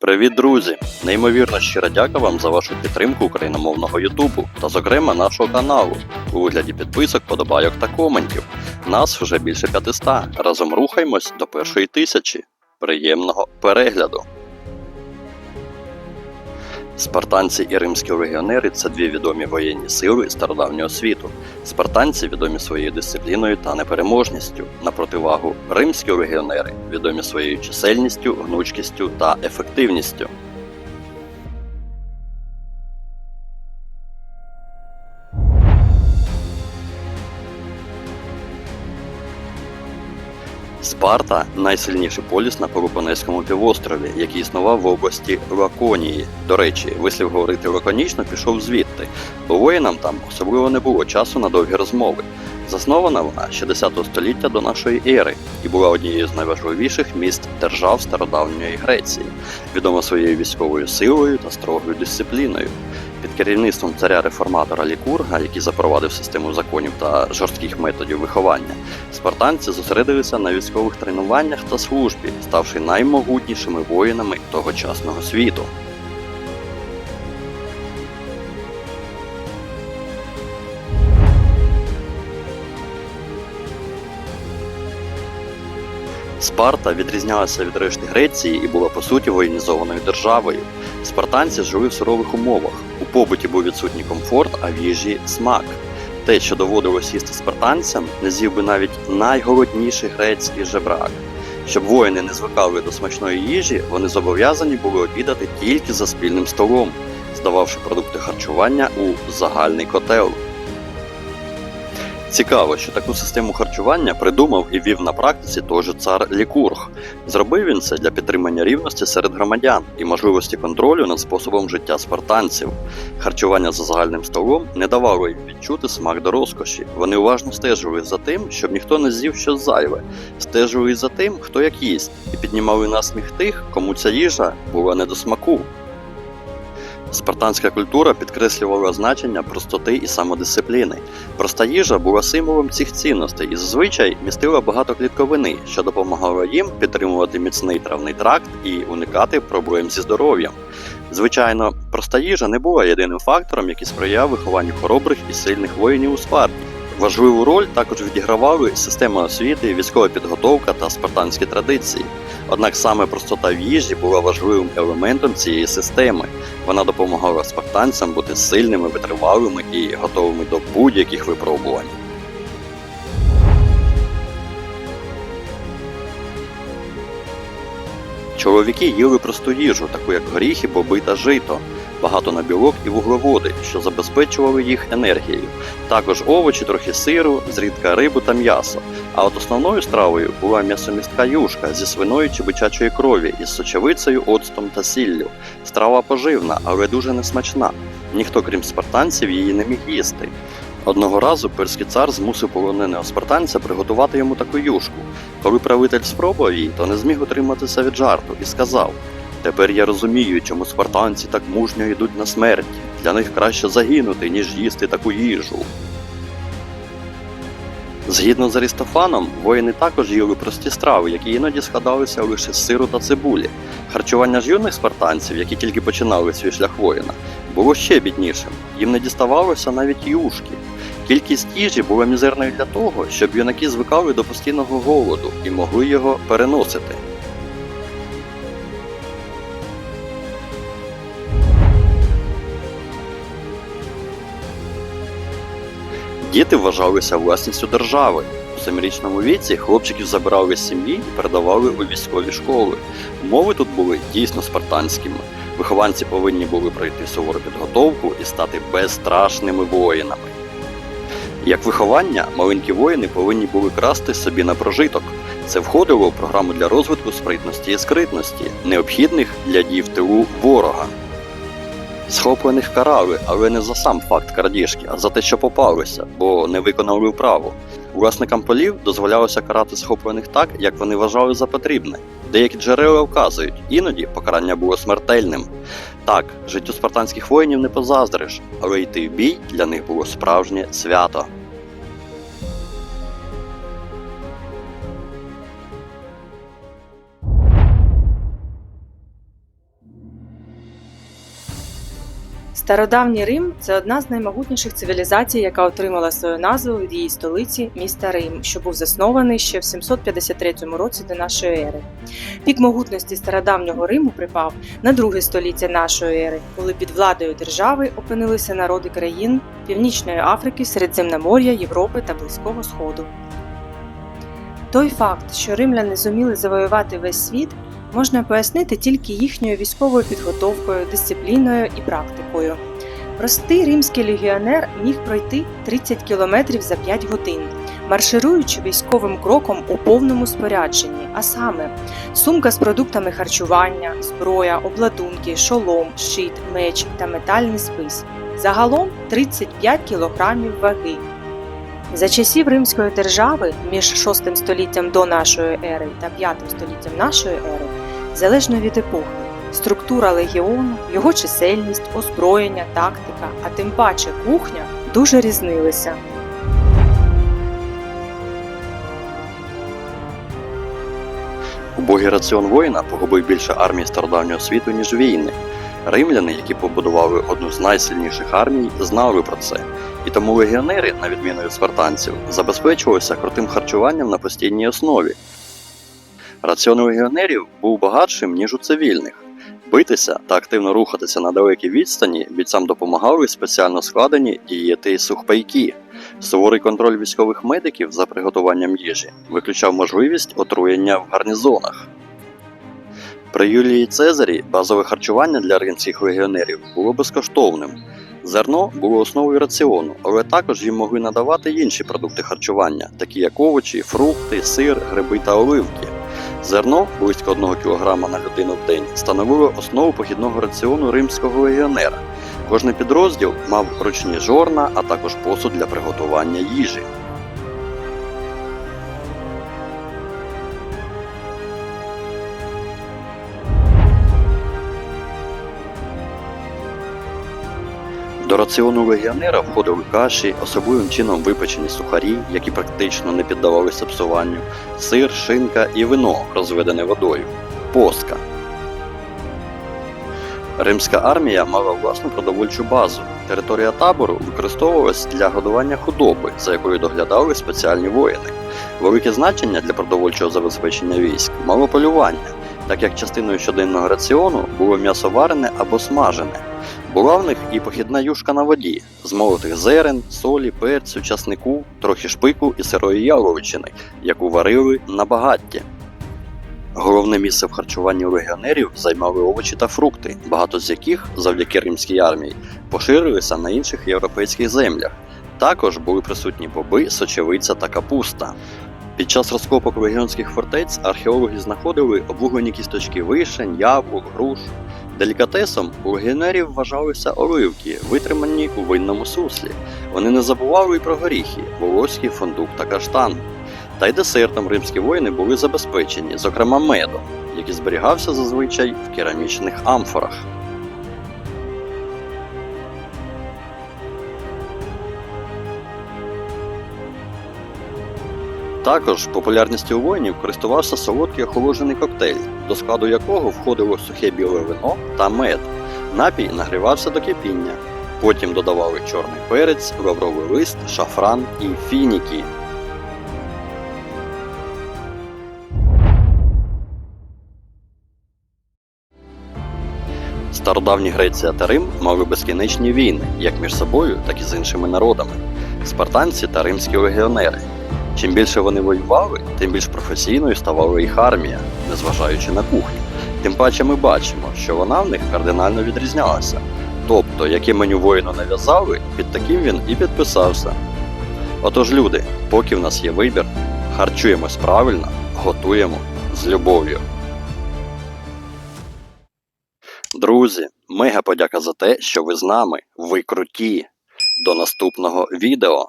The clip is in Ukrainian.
Привіт, друзі! Неймовірно щира дяка вам за вашу підтримку україномовного Ютубу та, зокрема, нашого каналу у вигляді підписок, подобайок та коментів. Нас вже більше 500. Разом рухаємось до першої тисячі. Приємного перегляду! Спартанці і римські легіонери це дві відомі воєнні сили стародавнього світу. Спартанці відомі своєю дисципліною та непереможністю. На противагу римські легіонери відомі своєю чисельністю, гнучкістю та ефективністю. Спарта найсильніший поліс на Пелопонезькому півострові, який існував в області Лаконії. До речі, вислів говорити лаконічно пішов звідти, бо воїнам там особливо не було часу на довгі розмови. Заснована вона ще 10 століття до нашої ери і була однією з найважливіших міст держав стародавньої Греції, відома своєю військовою силою та строгою дисципліною. Під керівництвом царя реформатора Лікурга, який запровадив систему законів та жорстких методів виховання, спартанці зосередилися на військових тренуваннях та службі, ставши наймогутнішими воїнами тогочасного світу. Спарта відрізнялася від решти Греції і була по суті воєнізованою державою. Спартанці жили в сурових умовах. У побуті був відсутній комфорт, а в їжі смак. Те, що доводилось їсти спартанцям, не з'їв би навіть найголодніший грецький жебрак. Щоб воїни не звикали до смачної їжі, вони зобов'язані були обідати тільки за спільним столом, здававши продукти харчування у загальний котел. Цікаво, що таку систему харчування придумав і вів на практиці же цар Лікург. Зробив він це для підтримання рівності серед громадян і можливості контролю над способом життя спартанців. Харчування за загальним столом не давало їм відчути смак до розкоші. Вони уважно стежили за тим, щоб ніхто не з'їв щось зайве, стежили за тим, хто як їсть, і піднімали насміх тих, кому ця їжа була не до смаку. Спартанська культура підкреслювала значення простоти і самодисципліни. Проста їжа була символом цих цінностей і зазвичай містила багато клітковини, що допомагало їм підтримувати міцний травний тракт і уникати проблем зі здоров'ям. Звичайно, проста їжа не була єдиним фактором, який сприяв вихованню хоробрих і сильних воїнів у Спарті. Важливу роль також відігравали система освіти, військова підготовка та спартанські традиції. Однак саме простота в їжі була важливим елементом цієї системи. Вона допомагала спартанцям бути сильними, витривалими і готовими до будь-яких випробувань. Чоловіки їли просту їжу, таку як горіхи, боби та жито, багато на білок і вуглеводи, що забезпечували їх енергією. Також овочі, трохи сиру, зрідка рибу та м'ясо. А от основною стравою була м'ясомістка юшка зі свиної чи бичачої крові із сочевицею, оцтом та сіллю. Страва поживна, але дуже несмачна. Ніхто, крім спартанців, її не міг їсти. Одного разу перський цар змусив полоненого спартанця приготувати йому таку юшку. Коли правитель спробував її, то не зміг утриматися від жарту і сказав: Тепер я розумію, чому спартанці так мужньо йдуть на смерть. Для них краще загинути, ніж їсти таку їжу. Згідно з Арістофаном, воїни також їли прості страви, які іноді складалися лише з сиру та цибулі. Харчування ж юних спартанців, які тільки починали свій шлях воїна, було ще біднішим. Їм не діставалося навіть юшки. Кількість їжі була мізерною для того, щоб юнаки звикали до постійного голоду і могли його переносити. Діти вважалися власністю держави. У семирічному віці хлопчиків забирали з сім'ї і передавали у військові школи. Умови тут були дійсно спартанськими. Вихованці повинні були пройти сувору підготовку і стати безстрашними воїнами. Як виховання, маленькі воїни повинні були красти собі на прожиток. Це входило в програму для розвитку спритності і скритності, необхідних для дій в тилу ворога. Схоплених карали, але не за сам факт крадіжки, а за те, що попалися, бо не виконали вправу. Власникам полів дозволялося карати схоплених так, як вони вважали за потрібне. Деякі джерела вказують, іноді покарання було смертельним. Так, життю спартанських воїнів не позаздриш, але йти в бій для них було справжнє свято. Стародавній Рим це одна з наймогутніших цивілізацій, яка отримала свою назву від її столиці міста Рим, що був заснований ще в 753 році до нашої ери. Пік могутності стародавнього Риму припав на друге століття нашої ери, коли під владою держави опинилися народи країн Північної Африки, Середземномор'я, Європи та Близького Сходу. Той факт, що римляни зуміли завоювати весь світ, можна пояснити тільки їхньою військовою підготовкою, дисципліною і практикою. Простий римський легіонер міг пройти 30 кілометрів за 5 годин, маршируючи військовим кроком у повному спорядженні, а саме сумка з продуктами харчування, зброя, обладунки, шолом, щит, меч та метальний спис. Загалом 35 кілограмів ваги. За часів Римської держави між 6 століттям до нашої ери та 5 століттям нашої ери, залежно від епохи, структура легіону, його чисельність, озброєння, тактика, а тим паче кухня дуже різнилися. Убогий раціон воїна погубив більше армії стародавнього світу, ніж війни. Римляни, які побудували одну з найсильніших армій, знали про це. І тому легіонери, на відміну від спартанців, забезпечувалися крутим харчуванням на постійній основі. Раціон легіонерів був багатшим, ніж у цивільних. Битися та активно рухатися на далекій відстані бійцям допомагали спеціально складені дієти і сухпайки. Суворий контроль військових медиків за приготуванням їжі виключав можливість отруєння в гарнізонах. При Юлії Цезарі базове харчування для римських легіонерів було безкоштовним. Зерно було основою раціону, але також їм могли надавати інші продукти харчування, такі як овочі, фрукти, сир, гриби та оливки. Зерно, близько 1 кг на людину в день, становило основу похідного раціону римського легіонера. Кожний підрозділ мав ручні жорна, а також посуд для приготування їжі. До раціону легіонера входили каші, особливим чином випечені сухарі, які практично не піддавалися псуванню, сир, шинка і вино, розведене водою, поска. Римська армія мала власну продовольчу базу. Територія табору використовувалась для годування худоби, за якою доглядали спеціальні воїни. Велике значення для продовольчого забезпечення військ мало полювання, так як частиною щоденного раціону було м'ясо варене або смажене. Була в них і похідна юшка на воді з молотих зерен, солі, перцю, часнику, трохи шпику і сирої яловичини, яку варили на багатті. Головне місце в харчуванні легіонерів займали овочі та фрукти, багато з яких, завдяки римській армії, поширилися на інших європейських землях. Також були присутні боби, сочевиця та капуста. Під час розкопок легіонських фортець археологи знаходили обвуглені кісточки вишень, яблук, груш. Делікатесом у легіонерів вважалися оливки, витримані у винному суслі. Вони не забували й про горіхи, волоський фундук та каштан. Та й десертом римські воїни були забезпечені, зокрема медом, який зберігався зазвичай в керамічних амфорах. Також популярністю у воїнів користувався солодкий охолоджений коктейль, до складу якого входило сухе біле вино та мед. Напій нагрівався до кипіння. Потім додавали чорний перець, лавровий лист, шафран і фініки. Стародавні Греція та Рим мали безкінечні війни, як між собою, так і з іншими народами спартанці та римські легіонери. Чим більше вони воювали, тим більш професійною ставала їх армія, незважаючи на кухню. Тим паче ми бачимо, що вона в них кардинально відрізнялася. Тобто, яке меню воїну нав'язали, під таким він і підписався. Отож, люди, поки в нас є вибір, харчуємось правильно, готуємо з любов'ю. Друзі, мега подяка за те, що ви з нами. Ви круті. До наступного відео.